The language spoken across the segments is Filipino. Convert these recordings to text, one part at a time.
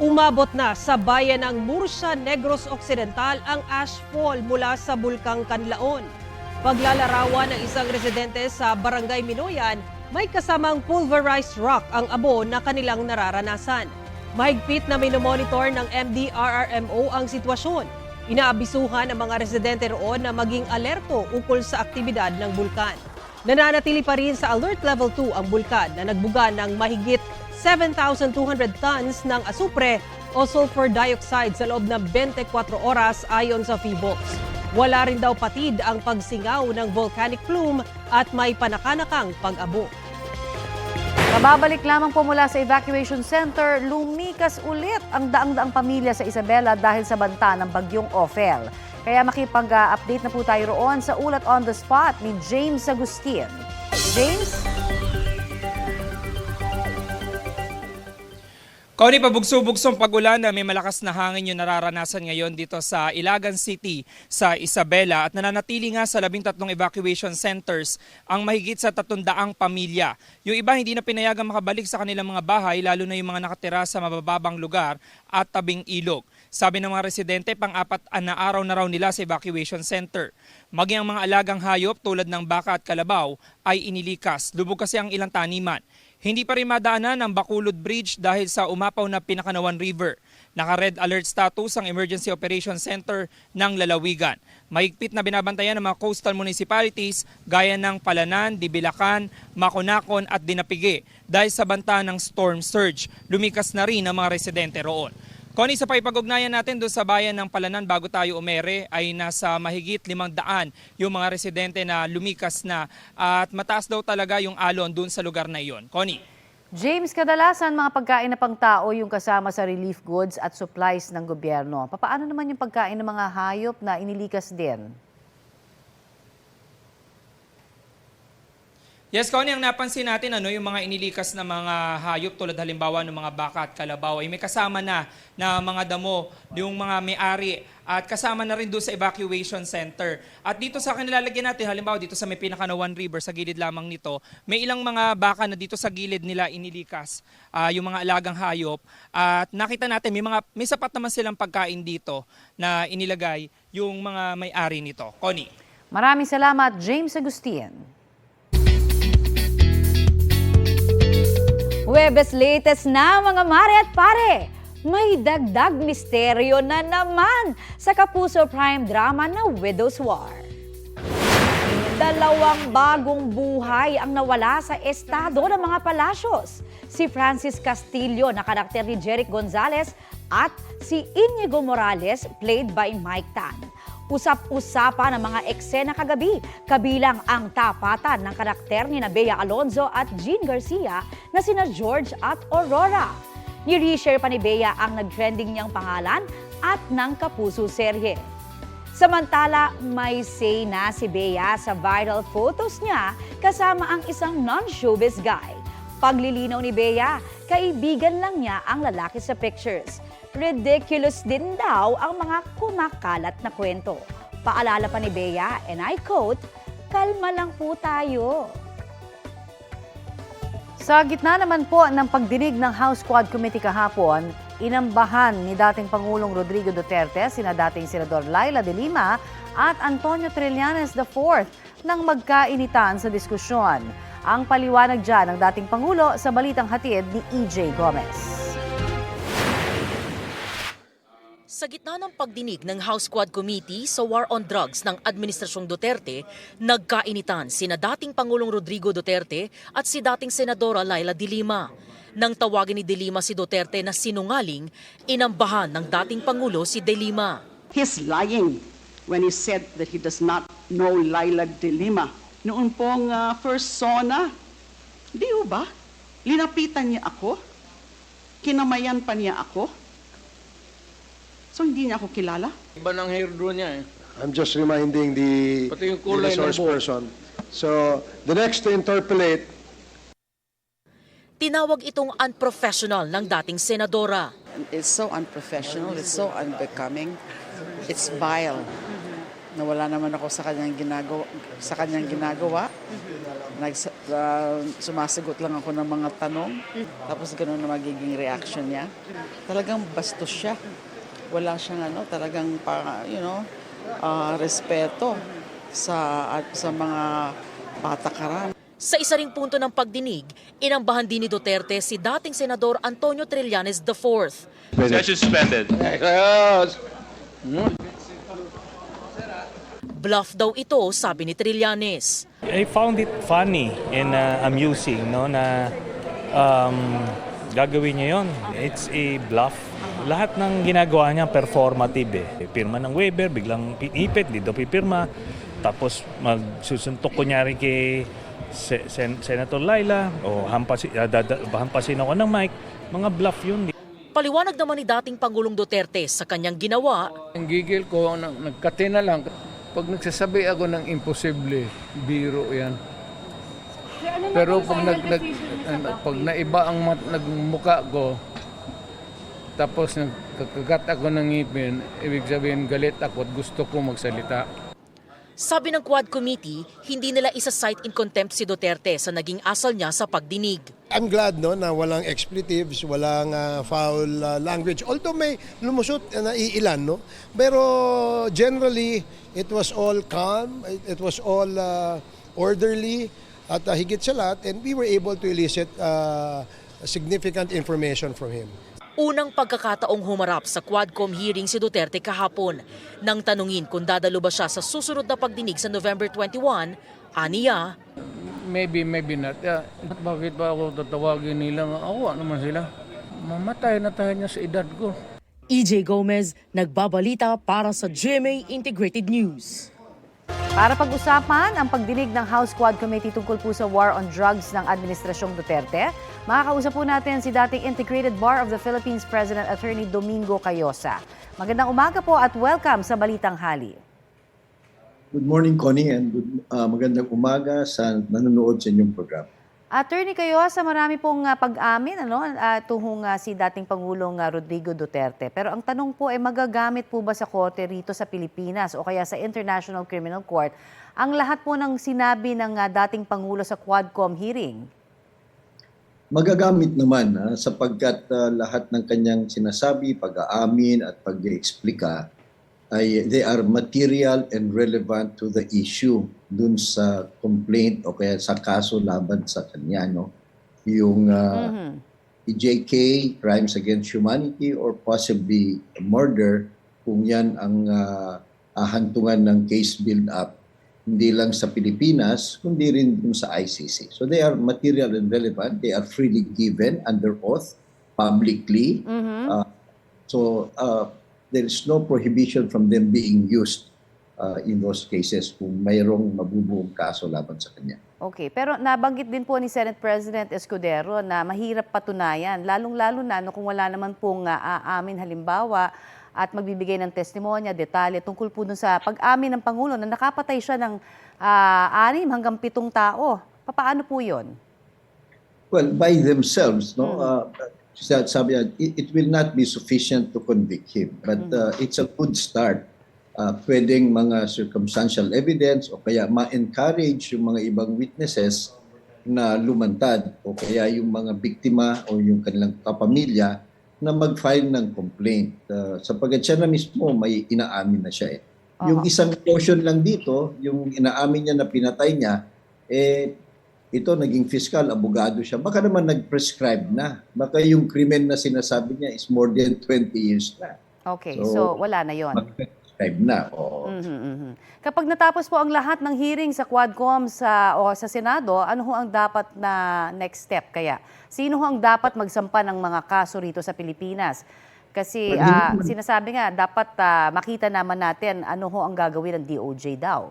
Umabot na sa bayan ng Murcia Negros Occidental ang ashfall mula sa Bulkang Kanlaon. Paglalarawan ng isang residente sa Barangay Minoyan, may kasamang pulverized rock ang abo na kanilang nararanasan. Mahigpit na minomonitor ng MDRRMO ang sitwasyon. Inaabisuhan ang mga residente roon na maging alerto ukol sa aktibidad ng bulkan. Nananatili pa rin sa Alert Level 2 ang bulkan na nagbuga ng mahigit 7,200 tons ng asupre o sulfur dioxide sa loob ng 24 oras ayon sa PHIVOLS. Wala rin daw patid ang pagsingaw ng volcanic plume at may panakanakang pag-abo. Mababalik lamang po mula sa evacuation center, lumikas ulit ang daang-daang pamilya sa Isabela dahil sa banta ng bagyong Ophel. Kaya makipag-update na po tayo roon sa ulat on the spot ni James Agustin. James? Kauni pabugso-bugsong pagulan na may malakas na hangin yung nararanasan ngayon dito sa Ilagan City sa Isabela at nananatili nga sa labing tatlong evacuation centers ang mahigit sa tatundaang pamilya. Yung iba hindi na pinayagang makabalik sa kanilang mga bahay lalo na yung mga nakatira sa mabababang lugar at tabing ilog. Sabi ng mga residente, pang-apat na araw na raw nila sa evacuation center. Maging ang mga alagang hayop tulad ng baka at kalabaw ay inilikas. Lubog kasi ang ilang taniman. Hindi pa rin madaanan ang Bacolod Bridge dahil sa umapaw na Pinakanawan River. Naka-red alert status ang Emergency Operation Center ng Lalawigan. Mahigpit na binabantayan ng mga coastal municipalities gaya ng Palanan, Dibilacan, Maconacon at Dinapige dahil sa banta ng storm surge. Lumikas na rin ang mga residente roon. Connie, sa paipag-ugnayan natin doon sa bayan ng Palanan bago tayo umere ay nasa mahigit limang daan yung mga residente na lumikas na at mataas daw talaga yung alon doon sa lugar na iyon. Connie. James, kadalasan mga pagkain na pangtao yung kasama sa relief goods at supplies ng gobyerno. Papaano naman yung pagkain ng mga hayop na inilikas din? Yes, Connie, ang napansin natin, ano, yung mga inilikas na mga hayop tulad halimbawa ng mga baka at kalabaw ay may kasama na na mga damo, yung mga may-ari at kasama na rin doon sa evacuation center. At dito sa akin nilalagyan natin, halimbawa dito sa may Pinakanawan River, sa gilid lamang nito, may ilang mga baka na dito sa gilid nila inilikas, ah, yung mga alagang hayop. At nakita natin, may, mga, may sapat naman silang pagkain dito na inilagay yung mga may-ari nito. Connie. Maraming salamat, James Agustin. Webes latest na mga mare at pare. May dagdag misteryo na naman sa Kapuso Prime drama na Widow's War. Dalawang bagong buhay ang nawala sa estado ng mga palasyos. Si Francis Castillo na karakter ni Jeric Gonzalez at si Inigo Morales played by Mike Tan. Usap-usapan ng mga eksena kagabi, kabilang ang tapatan ng karakter ni Bea Alonzo at Jean Garcia na sina George at Aurora. Ni-reshare pa ni Bea ang nag-trending niyang pangalan at ng kapuso serye. Samantala, may say na si Bea sa viral photos niya kasama ang isang non-showbiz guy. Paglilinaw ni Bea, kaibigan lang niya ang lalaki sa pictures. Ridiculous din daw ang mga kumakalat na kwento. Paalala pa ni Bea, and I quote, Kalma lang po tayo. Sa gitna naman po ng pagdinig ng House Quad Committee kahapon, inambahan ni dating Pangulong Rodrigo Duterte, sina dating Senador Laila de Lima at Antonio Trillanes IV nang magkainitan sa diskusyon. Ang paliwanag dyan ng dating Pangulo sa balitang hatid ni EJ Gomez. Sa gitna ng pagdinig ng House Quad Committee sa War on Drugs ng Administrasyong Duterte, nagkainitan sina dating Pangulong Rodrigo Duterte at si dating Senadora Laila de Lima. Nang tawagin ni de Lima si Duterte na sinungaling, inambahan ng dating Pangulo si de Lima. He's lying when he said that he does not know Laila de Lima. Noon pong ah, first SONA, di ba? Linapitan niya ako. Kinamayan pa niya ako. So hindi niya ako kilala. Iba ng hairdo niya eh. I'm just reminding the, Pati yung the kulay ng resource buhok. person. So, the next to interpolate Tinawag itong unprofessional ng dating Senadora. It's so unprofessional, it's so unbecoming, it's vile. Nawala naman ako sa kanyang ginagawa, sa kanyang ginagawa Nags, ah, sumasagot lang ako ng mga tanong, tapos ganun na magiging reaction niya. Talagang bastos siya. Wala siyang ano, talagang para, you know, ah, respeto sa at sa mga patakaran. Sa isa ring punto ng pagdinig, inambahan din ni Duterte si dating Senador Antonio Trillanes IV. Session suspended. Bluff daw ito, sabi ni Trillanes. I found it funny and uh, amusing no na um, gagawin niya yon. It's a bluff. Lahat ng ginagawa niya performative eh. Pirma ng waiver, biglang ipit, dito pipirma. Tapos magsusuntok ko niya rin kay Se- Sen- Senator Laila o hampasin, uh, dada- hampasin ako ng mic. Mga bluff yun. Paliwanag naman ni dating Pangulong Duterte sa kanyang ginawa, Ang gigil ko, nag- nagkate na lang. Pag nagsasabi ako ng imposible, biro yan. Pero pag, nag, nag, ano, pag naiba ang mat, nagmuka ko, tapos nagkakagat ako ng ngipin, ibig sabihin galit ako at gusto ko magsalita. sabi ng Quad Committee, hindi nila isa-cite in contempt si Duterte sa naging asal niya sa pagdinig. I'm glad no na walang expletives, walang ah, foul ah, language. Although may lumusot uh, na iilan no. Pero generally it was all calm, it, it was all ah, orderly at ah, higit sa lahat and we were able to elicit ah, significant information from him. Unang pagkakataong humarap sa Quadcom hearing si Duterte kahapon. Nang tanungin kung dadalo ba siya sa susunod na pagdinig sa November 21, aniya, Maybe, maybe not. Yeah, bakit ba ako tatawagin nila? Awa naman sila. Mamatay na tayo niya sa edad ko. EJ Gomez, nagbabalita para sa GMA Integrated News. Para pag-usapan ang pagdinig ng House Quad Committee tungkol po sa war on drugs ng Administrasyong Duterte, makakausap po natin si dating Integrated Bar of the Philippines President Attorney Domingo Cayosa. Magandang umaga po at welcome sa Balitang Hali. Good morning, Connie, and good, uh, magandang umaga sa nanonood sa inyong program. Attorney Cayosa, marami pong ah, pag-amin ano, uh, tuhong ah, si dating Pangulong ah, Rodrigo Duterte. Pero ang tanong po ay magagamit po ba sa korte rito sa Pilipinas o kaya sa International Criminal Court ang lahat po ng sinabi ng ah, dating Pangulo sa Quadcom hearing? Magagamit naman ah, sapagkat ah, lahat ng kanyang sinasabi, pag-aamin at pag-explika ay they are material and relevant to the issue dun sa complaint o kaya sa kaso laban sa kanya. No? Yung ah, Mhm. EJK, crimes against humanity, or possibly murder, kung yan ang ah, ahantungan ng case build-up, hindi lang sa Pilipinas, kundi rin dun sa ICC. So they are material and relevant. They are freely given under oath, publicly. Mhm. So uh, there is no prohibition from them being used uh, in those cases kung mayroong mabubuong kaso laban sa kanya. Okay, pero nabanggit din po ni Senate President Escudero na mahirap patunayan, lalong-lalo na no, kung wala naman pong ah, aamin halimbawa at magbibigay ng testimonya, detalye tungkol po dun sa pag-amin ng Pangulo na nakapatay siya ng ah, anim hanggang pitong tao. Papaano po yun? Well, by themselves, no. Uh, sa- sabi niya, it, it will not be sufficient to convict him, but uh, it's a good start. Uh, pwedeng mga circumstantial evidence o kaya ma-encourage yung mga ibang witnesses na lumantad o kaya yung mga biktima o yung kanilang kapamilya na mag-file ng complaint. Uh, sapagkat siya na mismo may inaamin na siya eh. Yung Oo. isang portion lang dito, yung inaamin niya na pinatay niya, eh ito naging fiscal, abogado siya, baka naman nag-prescribe na. Baka yung krimen na sinasabi niya is more than 20 years na. Okay, so, So, wala na yon. Mag-prescribe na. Oo. Mhm, mhm. Kapag natapos po ang lahat ng hearing sa Quadcom sa, o sa Senado, ano ho ang dapat na next step kaya? Sino ho ang dapat magsampa ng mga kaso rito sa Pilipinas? Kasi naman- sinasabi nga, dapat ah, makita naman natin ano ho ang gagawin ng DOJ daw.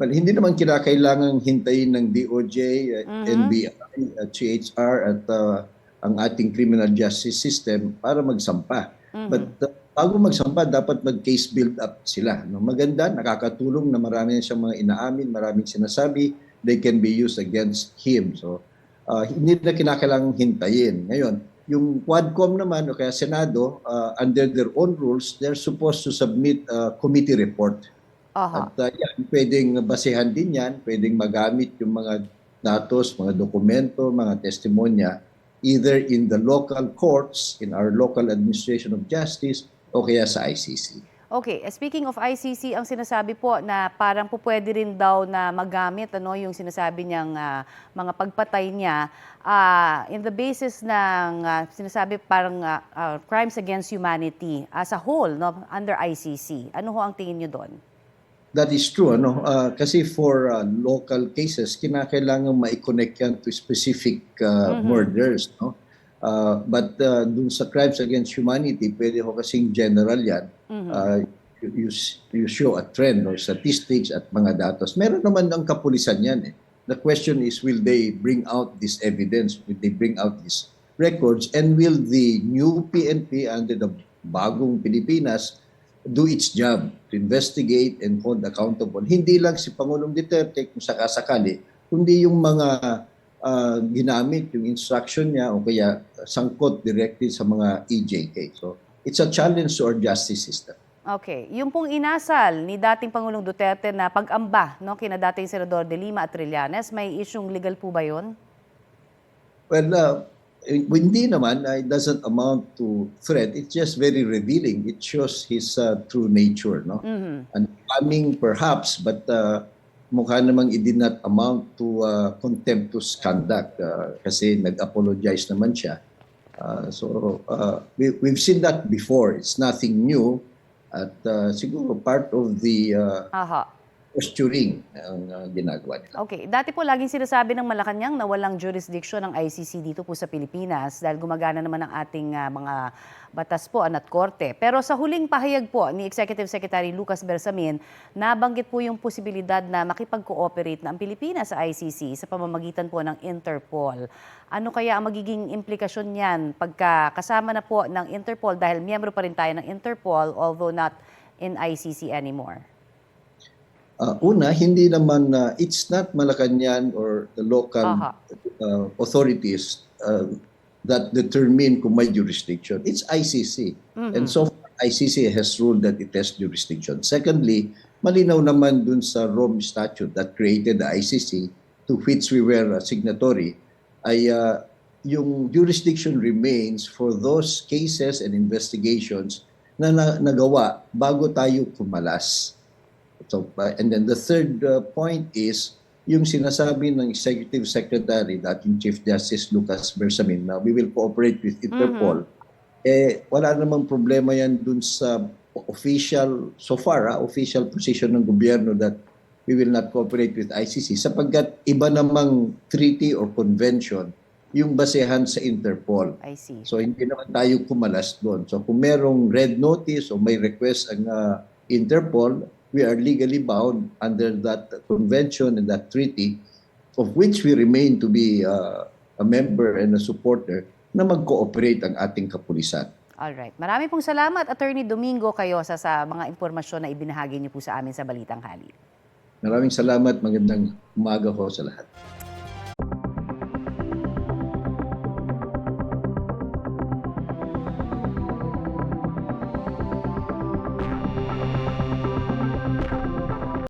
Well, hindi naman kinakailangan hintayin ng DOJ, uh, Mhm. NBI, at CHR at uh, ang ating criminal justice system para magsampa. Mhm. But uh, bago magsampa, dapat mag-case build up sila. No? Maganda, nakakatulong na marami na siyang mga inaamin, maraming sinasabi, they can be used against him. So, uh, hindi na kinakailangan hintayin. Ngayon, yung Quadcom naman o kaya Senado, uh, under their own rules, they're supposed to submit a committee report. Aha. At uh, yan, pwedeng basehan din yan, pwedeng magamit yung mga datos, mga dokumento, mga testimonya either in the local courts, in our local administration of justice, o kaya sa ICC. Okay, eh, speaking of ICC, ang sinasabi po na parang po pwede rin daw na magamit ano yung sinasabi niyang ah, mga pagpatay niya ah, in the basis ng ah, sinasabi parang ah, ah, crimes against humanity as a whole no under ICC. Ano ho ang tingin niyo doon? That is true, ano? Ah, kasi for ah, local cases, kinakailangan ma-connect yan to specific ah, murders, no? Ah, but ah, dun sa crimes against humanity, pwede ho kasing general yan. Ah, you, you, you show a trend or statistics at mga datos. Meron naman ng kapulisan yan eh. The question is, will they bring out this evidence? Will they bring out these records? And will the new PNP under the bagong Pilipinas do its job to investigate and hold accountable. Hindi lang si Pangulong Duterte kung sakasakali, kundi yung mga ah, ginamit, yung instruction niya o kaya sangkot directly sa mga EJK. So, it's a challenge to our justice system. Okay, yung pong inasal ni dating Pangulong Duterte na pag-amba no kina dating Senador De Lima at Trillanes, may isyung legal po ba 'yon? Well, uh, hindi naman, uh, it doesn't amount to threat. It's just very revealing. It shows his uh, true nature, no? And coming perhaps, but uh, mukha namang it did not amount to uh, contemptuous conduct uh, kasi nag-apologize naman siya. Uh, so, uh, we, we've seen that before. It's nothing new. At uh, siguro part of the uh, Aha. Posturing ang uh, ginagawa nila. Okay, dati po laging sinasabi ng Malacanang na walang jurisdiction ng ICC dito po sa Pilipinas dahil gumagana naman ang ating ah, mga batas po at korte. Pero sa huling pahayag po ni Executive Secretary Lucas Bersamin, nabanggit po yung posibilidad na makipag-cooperate na ang Pilipinas sa ICC sa pamamagitan po ng Interpol. Ano kaya ang magiging implikasyon niyan pagka kasama na po ng Interpol dahil miyembro pa rin tayo ng Interpol although not in ICC anymore? Uh, una, hindi naman, uh, it's not Malacanang or the local Aha. uh, authorities uh, that determine kung may jurisdiction. It's ICC. And so far, ICC has ruled that it has jurisdiction. Secondly, malinaw naman dun sa Rome Statute that created the ICC to which we were a signatory ay uh, yung jurisdiction remains for those cases and investigations na, na nagawa bago tayo kumalas. So, uh, and then the third uh, point is yung sinasabi ng Executive Secretary, dating Chief Justice Lucas Bersamin, na we will cooperate with Interpol. Eh, wala namang problema yan dun sa official, so far, ah, official position ng gobyerno that we will not cooperate with ICC sapagkat iba namang treaty or convention yung basehan sa Interpol. I see. So hindi naman tayo kumalas doon. So kung merong red notice o may request ang uh, Interpol, we are legally bound under that convention and that treaty of which we remain to be uh, a member and a supporter na mag-cooperate ang ating kapulisan. Alright. Marami pong salamat, Attorney Domingo kayo sa, sa mga impormasyon na ibinahagi niyo po sa amin sa Balitang Hali. Maraming salamat. Magandang umaga ko sa lahat.